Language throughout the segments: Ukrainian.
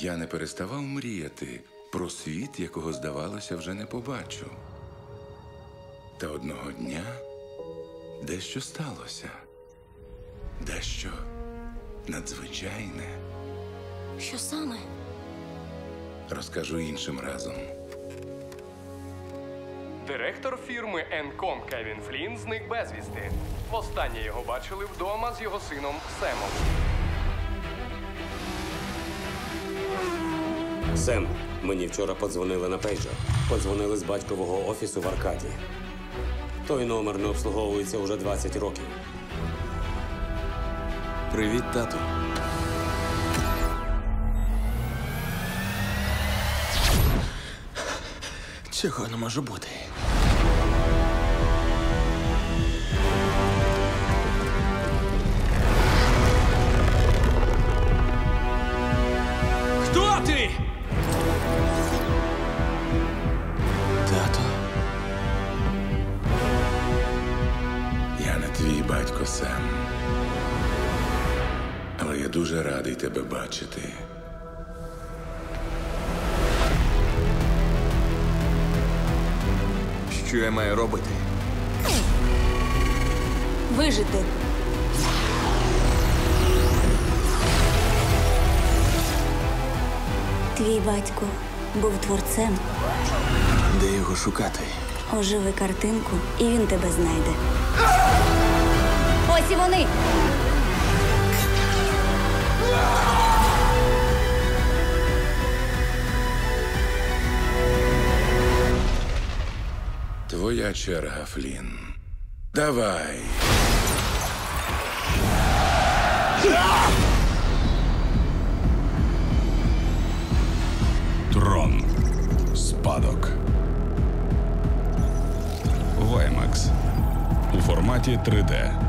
Я не переставав мріяти про світ, якого, здавалося, вже не побачу. Та одного дня дещо сталося. Дещо надзвичайне. Що саме? Розкажу іншим разом. Директор фірми Енком Кевін Флін зник безвісти. Востаннє його бачили вдома з його сином Семом. Сем, мені вчора подзвонили на пейджер. Подзвонили з батькового офісу в Аркаді. Той номер не обслуговується уже 20 років. Привіт, тату. Цього не може бути. Батько Сем. Але я дуже радий тебе бачити. Що я маю робити? Вижити. Твій батько був творцем. Де його шукати? Оживи картинку, і він тебе знайде. Вони. Твоя черга, Флін. Давай. Трон. Спадок. Ваймакс. У форматі 3D.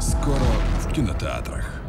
Скоро в кінотеатрах.